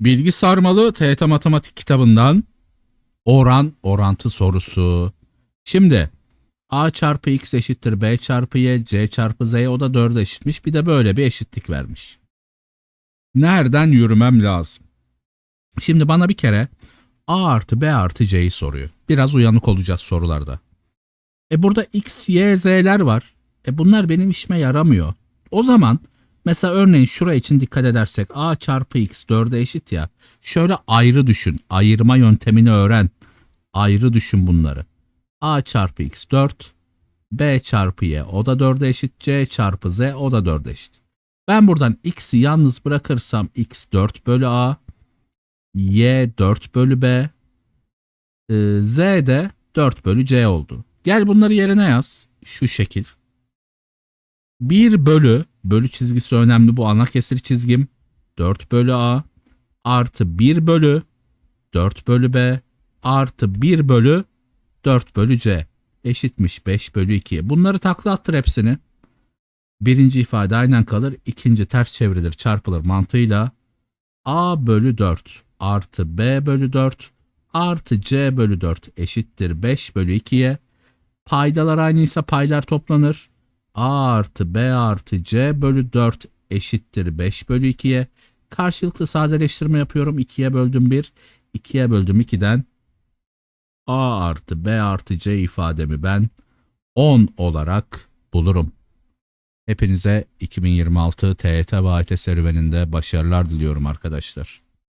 Bilgi sarmalı TYT matematik kitabından oran orantı sorusu. Şimdi a çarpı x eşittir b çarpı y, c çarpı z o da 4'e eşitmiş. Bir de böyle bir eşitlik vermiş. Nereden yürümem lazım? Şimdi bana bir kere a artı b artı c'yi soruyor. Biraz uyanık olacağız sorularda. E burada x, y, z'ler var. E bunlar benim işime yaramıyor. O zaman mesela örneğin şura için dikkat edersek a çarpı x 4'e eşit ya. Şöyle ayrı düşün. Ayırma yöntemini öğren. Ayrı düşün bunları. a çarpı x 4, b çarpı y o da 4'e eşit, c çarpı z o da 4'e eşit. Ben buradan x'i yalnız bırakırsam x 4 bölü a, y 4 bölü b, z de 4 bölü c oldu. Gel bunları yerine yaz. Şu şekil. 1 bölü, bölü çizgisi önemli bu ana kesir çizgim. 4 bölü a artı 1 bölü 4 bölü b artı 1 bölü 4 bölü c eşitmiş 5 bölü 2. Bunları takla attır hepsini. Birinci ifade aynen kalır. ikinci ters çevrilir çarpılır mantığıyla. a bölü 4 artı b bölü 4 artı c bölü 4 eşittir 5 bölü 2'ye. Paydalar aynıysa paylar toplanır. A artı B artı C bölü 4 eşittir 5 bölü 2'ye. Karşılıklı sadeleştirme yapıyorum. 2'ye böldüm 1. 2'ye böldüm 2'den. A artı B artı C ifademi ben 10 olarak bulurum. Hepinize 2026 TYT AYT serüveninde başarılar diliyorum arkadaşlar.